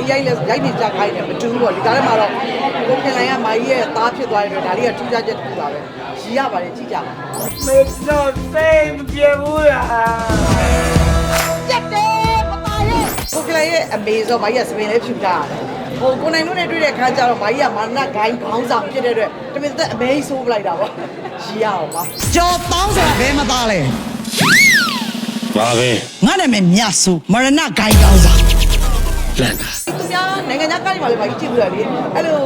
ကြီးရိုက်လဲရိုက်နေကြခိုင်းတယ်မတူဘူးပေါ့ဒီကားထဲမှာတော့ကိုခင်လိုင်ကမာကြီးရဲ့သားဖြစ်သွားတဲ့အတွက်ဒါလေးကထူးခြားချက်တစ်ခုပါပဲရီရပါတယ်ကြည့်ကြပါမေတော့စိတ်မပြေဘူးလားကိုကလေးရဲ့အမေဆိုမာကြီးကစပင်လေးဖြူထားတယ်ဟိုကိုနိုင်တို့နဲ့တွေ့တဲ့ခါကျတော့မာကြီးကမာနဂိုင်းခေါင်းဆောင်ဖြစ်တဲ့အတွက်တမင်သက်အမေကြီးဆိုးပလိုက်တာပေါ့ရီရအောင်ပါကြော်တောင်းဆိုတာဘယ်မှာသားလဲပါပဲငါနာမည်မြတ်စုမရဏဂိုင်းကောင်းစားလန့်တာသူများ နိုင်ငံခြားကားတွေမှာလည်းမာကြီးကြည့်ပြီးတော့လေအဲ့လို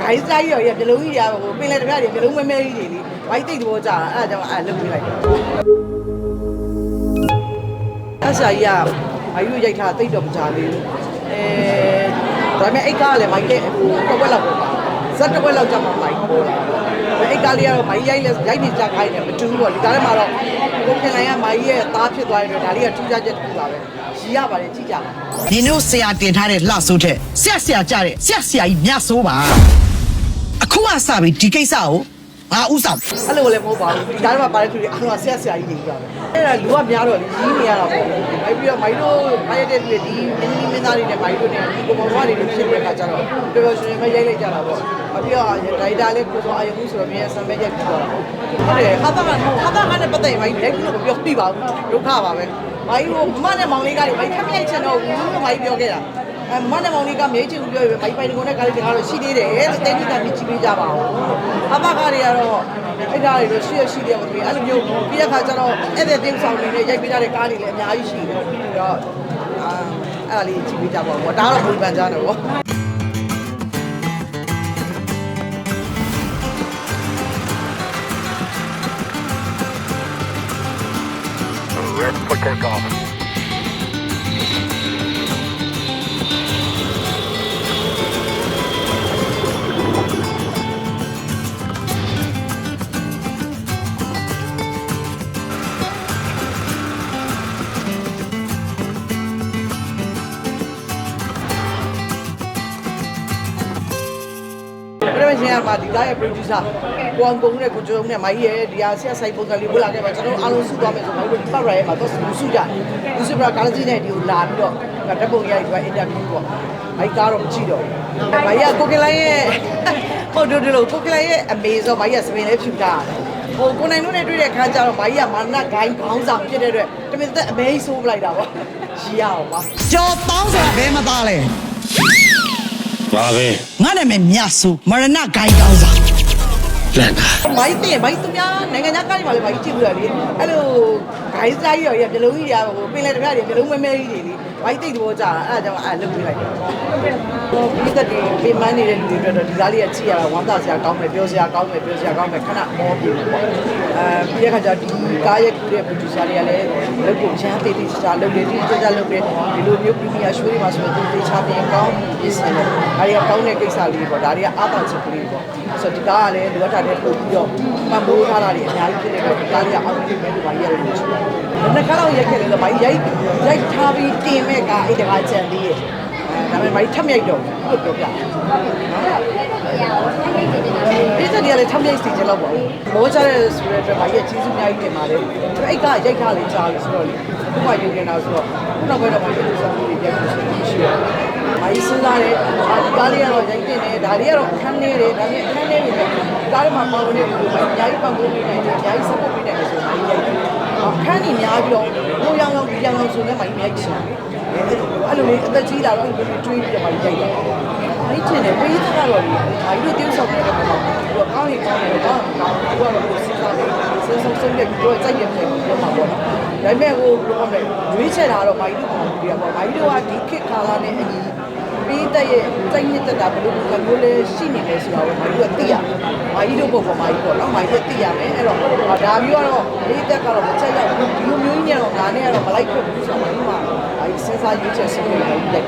ဂိုင်းစားကြီးရောရမျိုးလုံးကြီးရဟိုပင်လယ်တစ်ပြားတွေမျိုးလုံးမဲမဲကြီးတွေလေမာကြီးတိတ်သဘောကျတာအဲ့ဒါကြောင့်အဲ့လုပ်ပြလိုက်တယ်အဆာကြီးကမာကြီးကိုရိုက်ထားတိတ်တော့မကြသေးဘူးအဲဒါပေမဲ့အိတ်ကားကလည်းမာကြီးဟိုတစ်ဝက်လောက်ပေါ့ဇက်တစ်ဝက်လောက်ကြာမှမာကြီးပေါ် လာအိတ်ကားလေးကတော့မာကြီးရိုက်လဲရိုက်နေကြခိုင်းတယ်မတူဘူးပေါ့ဒီကားထဲမှာတော့ကိုခင်လိုင်ကမာကြီးရဲ့သားဖြစ်သွားတဲ့အတွက်ဒါလေးကထူးခြားချက်တစ်ခုပါပဲရီရပါတယ်ကြည့်ကြပါနင်တို့ဆရာတင်ထားတဲ့လှဆိုးတဲ့ဆက်ဆရာကြတဲ့ဆက်ဆရာကြီးမြတ်ဆိုးပါအခုမှစပြီဒီကိစ္စကို ငါဥစားအဲ့လိုလည်းမဟုတ်ပါဘူးဒီကားထဲမှာပါတဲ့သူတွေအားလုံးကဆက်ဆရာကြီးတွေကြီးပါပဲအဲ့ဒါလူကများတော့ကြီးနေရတာပေါ့အဲ့ပြီးတော့မိုင်းတို့မိုင်းရတဲ့သူတွေဒီမင်းကြီးမင်းသားတွေနဲ့မိုင်းတို့နဲ့ဒီကိုမောင်တို့တွေဖြစ်တဲ့အခါကျတော့ပျော်ပျော်ရွှင်ရွှင်ပဲရိုက်လိုက်ကြတာပေါ့အပြီးတော့ဒိုင်တာလည်းကိုစောအာရုံဆိုတော့မြဲဆံပဲရိုက်ပြီးတော့ဟုတ်တယ်ဟာတာကဟာတာကလည်းပတ်သက်ရင်မိုင်းရိုက်ပြီးတော့ပြောပြပါဘူးဒုက္ခပါပဲမိုင်းကိုမမနဲ့မောင်လေးကလည်းမိုင်းခက်မြိုက်ချင်တော့ဘူးလို့မိုင်းပြောခဲ့တာ အဲမနဲ့မောင်လေးကမြေချင်းပြောရပဲမိုင်းပိုင်ကုန်တဲ့ကားလေးတကားတော့ရှိသေးတယ်တဲ့တင်းကြီးကမြည်ကြည့်ပေးကြပါဦးအဘကားတွေကတော့အဲ့ဒါတွေတော့ရှိရရှိတယ်ပေါ့ဒီအဲ့လိုမျိုးပြီးတဲ့ခါကျတော့အဲ့တဲ့တင်းဆောင်နေနဲ့ရိုက်ပေးကြတဲ့ကားတွေလည်းအများကြီးရှိတယ်ပြီးတော့အာအဲ့ဒါလေးကြည့်ပေးကြပါဦးဒါကတော့ဘူပန်ကြတယ်ပေါ့ပြမ ရှင်ကပါဒီကားရဲ့ producer ကိုအောင်ကုန်းနဲ့ကိုကျော်ုံနဲ့မိုင်းရဲ့ဒီဟာဆက်ဆိုင်ပုံစံလေးဝလာခဲ့ပါကျွန်တော်အားလုံးစုသွားမယ်ဆိုမိုင်းတို့ဒီပတ်ရရဲ့မှာတော့စုကြတယ်သူစပရာကားကြီးနဲ့ဒီကိုလာပြီးတော့ဓာတ်ပုံရိုက်ပြီးအင်တာဗျူးပေါ့မိုင်းကားတော့မကြည့်တော့ဘူးမိုင်းကကိုကလိုင်းရဲ့ဟုတ်တယ်လို့ကိုကလိုင်းရဲ့အမေဆိုမိုင်းကစပင်လေးဖြူထားတယ်ဟိုကိုနိုင်တို့နဲ့တွေ့တဲ့ခါကျတော့မိုင်းကမာနဂိုင်းခေါင်းဆောင်ဖြစ်တဲ့အတွက်တမင်သက်အမေကြီးဆိုးပလိုက်တာပေါ့ရီရအောင်ပါကြော်တောင်းဆိုတာဘယ်မှာသားလဲ ပါပဲငါနာမည်မြတ်စုမရဏဂိုင်းကောင်းစားလန့်တာမိုင်းတင်မိုင်းသူများနိုင်ငံခြားကားတွေမှာလည်းမိုင်းကြည့်ပြီးတော့လေအဲ့လို ဂိုင်းစားကြီးရောရမျိုးလုံးကြီးရဟိုပင်လယ်တစ်ပြားတွေမျိုးလုံးမဲမဲကြီးတွေလေမိုင်းတိတ်သဘောကျတာအဲ့ဒါကြောင့်အဲ့လုပ်ပြလိုက်တယ်ဟိုပြီးတဲ့ဒီပြင်မနေတဲ့လူတွေအတွက်တော့ဒီကားလေးကကြည့်ရတာဝမ်းသာစရာကောင်းမယ်ပြောစရာကောင်းမယ်ပြောစရာကောင်းမယ်ခဏမောပြေပေါ့အဲပြီးတဲ့ခါကျဒီကားရဲ့ကူတဲ့ producer တွေကလည်းလုပ်ကိုချမ်းတေးတေးချာလုပ်တယ်ဒီကြကြလုပ်တယ်ဒီလိုမျိုးပြည်များရွှေတွေမှာဆိုရင်တေးချာပြင်ကောင်းပြင်ဆင်တယ်ဒါတွေကကောင်းတဲ့ကိစ္စလေးပေါ့ဒါတွေကအားသာချက်ကလေးပေါ့ဆိုတော့ဒီကားကလည်းလိုအပ်တာတဲ့ပို့ပြီးတော့ပံ့ပိုးထားတာတွေအများကြီးဖြစ်နေတဲ့ဒီကားလေးကအောက်နေမယ်လို့ပါရတယ်လို့ရှိတယ်။နှစ်ခါတော့ရိုက်ခဲ့တယ်ဆိုတော့ရိုက်ရိုက်ထားပြီးတင်မဲ့ကားအဲ့တကားကြံသေးရဲ့အဲဒါပေမဲ့မိုက်ထပ်မြိုက်တော့ဘူးလို့ပြောပြဒီစက်တွေကလည်းထပ်မြိုက်စီချင်တော့ပေါ့မောချတဲ့ဆိုတဲ့အတွက်မိုက်ရဲ့ကျေးဇူးအများကြီးတင်ပါတယ်အဲ့ကရိုက်ထားလေးကြားလို့ဆိုတော့လေခုမှယူနေတာဆိုတော့ခုနောက်ပိုင်းတော့မိုက်ရဲ့ဆောင်လေးပြန်ပြီးရှိတယ်မိုက်စဉ်းစားတယ်အာဒီကားလေးကတော့ရိုက်တင်တယ်ဒါလေးကတော့အခန်းနေတယ်ဒါပေမဲ့အခန်းနေနေတယ်ကားထဲမှာပေါဝင်နေတယ်မိုက်အများကြီးပံ့ပိုးပေးနိုင်တယ်အများကြီး support ပေးနိုင်တယ်ဆိုတော့မိုက်ရိုက်တယ်အ ခန်းကြီးများပြီးတော့ဟိုရောင်ရောင်ဒီရောင်ရောင်ဆိုလည်းမိုက်ရိုက်ချင်တယ်အဲ့လိုလေးအသက်ကြီးလာတော့ဒီတွေးပြီးတော့မိုက်ရိုက်တယ်မိုက်ချင်တယ်ပေးသကတော့လေမိုက်တို့တင်းဆောင်နေတဲ့ပုံမှာသူကကောင်းရင်ကောင်းတယ်ကောင်းကောင်းသူကတော့ကိုစဉ်းစားပြီးစဉ်းစားဆုံးဖြတ်ပြီးတော့စိုက်ရပြန်ပြောမှာပေါ့နော်ဒါပေမဲ့ဟိုဘယ်လိုခေါ်မလဲရွေးချယ်တာတော့မိုက်တို့ကောင်ပြရပေါ့မိုက်တို့ကဒီခေတ်ကာလနဲ့အညီ ပေးတဲ့ရဲ့စိတ်ညစ်တက်တာဘယ်လိုမျိုးမျိုးလဲရှိနေလဲဆိုတာကိုမိုက်တို့ကသိရမိုက်တို့ပုံပေါ်မိုက်ပေါ့နော်မိုက်တို့သိရမယ်အဲ့တော့ဒါမျိုးကတော့လေးတက်ကတော့မချက်ရောက်ဘူးဒီလိုမျိုးကြီးနဲ့တော့ငါနဲ့ကတော့မလိုက်ခွင့်ဘူးဆိုတော့မိုက်တို့ကအဲစဉ်းစားရွေးချယ်ဆုံးဖြတ်ပြီးလိုက်